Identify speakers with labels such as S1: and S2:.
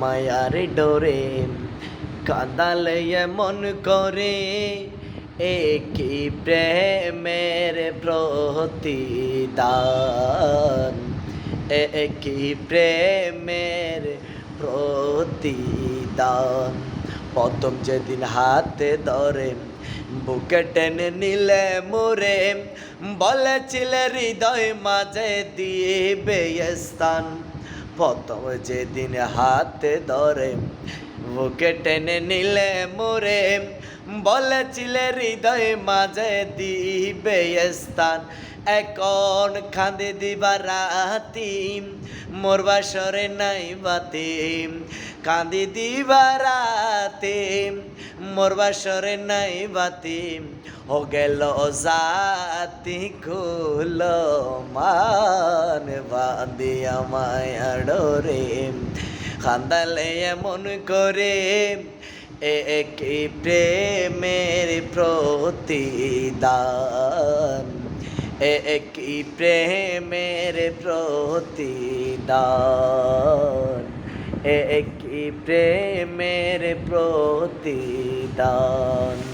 S1: মায়ার ডোরে কাঁদালে মন করে, একই প্রেমের প্রতিদান, একই প্রেমের প্রতিদান। প্রথম যেদিন হাতে ধরে, বুকে টেনে নিলে মোরে, বলেছিলে হৃদয় মাঝে দিবে স্থান। প্রথম যেদিন হাতে ধরে, বুকে টেনে নিলে মোরে, বলেছিলে হৃদয় মাঝে দিবে স্থান। এখন খাঁদে দিবা রাতি, মোর বাসরে নাই বাতি। কাঁদি দিবা রাতে, মোর বাসরে নাই বাতি। ও গেল জাতি খুল মান বাঁধিয়া মায়া ডোরে খান্দালে এমন করে একই প্রেমের প্রতিদান। একই প্রেমের প্রতিদান। একই প্রেমের প্রতিদান।